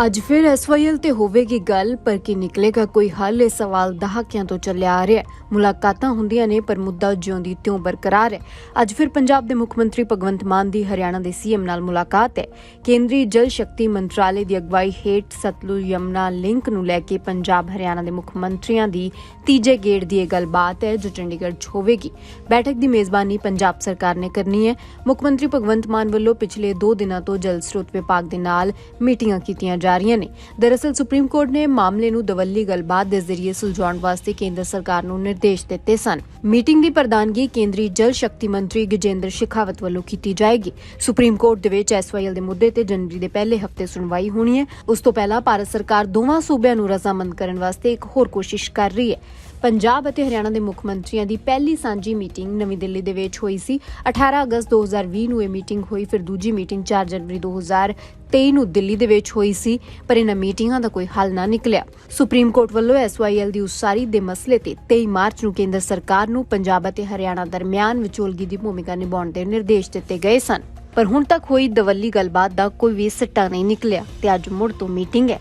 ਅੱਜ ਫਿਰ ਐਸਵਾਈਐਲ ਤੇ ਹੋਵੇਗੀ ਗੱਲ, ਪਰ ਕੀ ਨਿਕਲੇਗਾ ਕੋਈ ਹੱਲ? ਇਹ ਸਵਾਲ ਦਹਾਕਿਆਂ ਤੋਂ ਚੱਲਿਆ ਆ ਰਿਹਾ ਮੁਲਾਕਾਤਾਂ ਹੁੰਦੀਆਂ ਨੇ, ਪਰ ਮੁੱਦਾ ਜਿਉਂਦੀ ਤਿਉਂ ਬਰਕਰਾਰ ਹੈ। ਅੱਜ ਫਿਰ ਪੰਜਾਬ ਦੇ ਮੁੱਖ ਮੰਤਰੀ ਭਗਵੰਤ ਮਾਨ ਦੀ ਹਰਿਆਣਾ ਦੇ ਸੀਐਮ ਨਾਲ ਮੁਲਾਕਾਤ ਹੈ। ਕੇਂਦਰੀ ਜਲ ਸ਼ਕਤੀ ਮੰਤਰਾਲੇ ਦੀ ਅਗਵਾਈ ਹੇਠ ਸਤਲੁਜ ਯਮਨਾ ਲਿੰਕ ਨੂੰ ਲੈ ਕੇ ਪੰਜਾਬ, ਹਰਿਆਣਾ ਦੇ ਮੁੱਖ ਮੰਤਰੀਆਂ ਦੀ ਤੀਜੇ ਗੇੜ ਦੀ ਇਹ ਗੱਲਬਾਤ ਹੈ, ਜੋ ਚੰਡੀਗੜ੍ਹ 'ਚ ਹੋਵੇਗੀ। ਬੈਠਕ ਦੀ ਮੇਜ਼ਬਾਨੀ ਪੰਜਾਬ ਸਰਕਾਰ ਨੇ ਕਰਨੀ ਹੈ। ਮੁੱਖ ਮੰਤਰੀ ਭਗਵੰਤ ਮਾਨ ਵੱਲੋਂ ਪਿਛਲੇ 2 ਦਿਨਾਂ ਤੋਂ ਜਲ ਸਰੋਤ ਵਿਭਾਗ ਦੇ ਨਾਲ ਮੀਟਿੰਗਾਂ ਕੀਤੀਆਂ ਜਾ ਰਹੀਆਂ ਨੇ। ਦਰਅਸਲ ਸੁਪਰੀਮ ਕੋਰਟ ਨੇ ਮਾਮਲੇ ਨੂੰ ਦਵੱਲੀ ਗੱਲਬਾਤ ਦੇ ਜ਼ਰੀਏ ਸੁਲਝਾਉਣ ਵਾਸਤੇ ਕੇਂਦਰ ਸਰਕਾਰ ਨੂੰ ਨਿਰਦੇਸ਼ ਦਿੱਤੇ ਸਨ। ਮੀਟਿੰਗ ਦੀ ਪ੍ਰਧਾਨਗੀ ਕੇਂਦਰੀ ਜਲ ਸ਼ਕਤੀ ਮੰਤਰੀ ਗਜੇਂਦਰ ਸ਼ੇਖਾਵਤ ਵੱਲੋਂ ਕੀਤੀ ਜਾਏਗੀ। ਸੁਪਰੀਮ ਕੋਰਟ ਦੇ ਵਿੱਚ ਐਸਵਾਈਐਲ ਦੇ ਮੁੱਦੇ ਤੇ ਜਨਵਰੀ ਦੇ ਪਹਿਲੇ ਹਫ਼ਤੇ ਸੁਣਵਾਈ ਹੋਣੀ ਹੈ। ਉਸ ਤੋਂ ਪਹਿਲਾਂ ਭਾਰਤ ਸਰਕਾਰ ਦੋਵਾਂ ਸੂਬਿਆਂ ਨੂੰ ਰਜ਼ਾਮੰਦ ਕਰਨ ਵਾਸਤੇ ਇੱਕ ਹੋਰ ਕੋਸ਼ਿਸ਼ ਕਰ ਰਹੀ ਹੈ। ਪੰਜਾਬ ਅਤੇ ਹਰਿਆਣਾ ਦੇ ਮੁੱਖ ਮੰਤਰੀਆਂ ਦੀ ਪਹਿਲੀ ਸਾਂਝੀ ਮੀਟਿੰਗ ਨਵੀਂ ਦਿੱਲੀ ਦੇ ਵਿੱਚ ਹੋਈ ਸੀ। 18 ਅਗਸਤ 2020 ਨੂੰ ਇਹ ਮੀਟਿੰਗ ਹੋਈ, ਫਿਰ ਦੂਜੀ ਮੀਟਿੰਗ 4 ਜਨਵਰੀ 2023 ਨੂੰ ਦਿੱਲੀ ਦੇ ਵਿੱਚ ਹੋਈ ਸੀ, ਪਰ ਇਹਨਾਂ ਮੀਟਿੰਗਾਂ ਦਾ ਕੋਈ ਹੱਲ ਨਾ ਨਿਕਲਿਆ। ਸੁਪਰੀਮ ਕੋਰਟ ਵੱਲੋਂ ਐਸਵਾਈਐਲ ਦੀ ਉਸਾਰੀ ਦੇ ਮਸਲੇ ਤੇ 23 ਮਾਰਚ ਨੂੰ ਕੇਂਦਰ ਸਰਕਾਰ ਨੂੰ ਪੰਜਾਬ ਅਤੇ ਹਰਿਆਣਾ ਦਰਮਿਆਨ ਵਿਚੋਲਗੀ ਦੀ ਭੂਮਿਕਾ ਨਿਭਾਉਣ ਦੇ ਨਿਰਦੇਸ਼ ਦਿੱਤੇ ਗਏ ਸਨ। ਪਰ ਹੁਣ ਤੱਕ ਹੋਈ ਦਵੱਲੀ ਗੱਲਬਾਤ ਦਾ ਕੋਈ ਵੀ ਸਿੱਟਾ ਨਹੀਂ ਨਿਕਲਿਆ ਤੇ ਅੱਜ ਮੁੜ ਤੋਂ ਮੀਟਿੰਗ ਹੈ।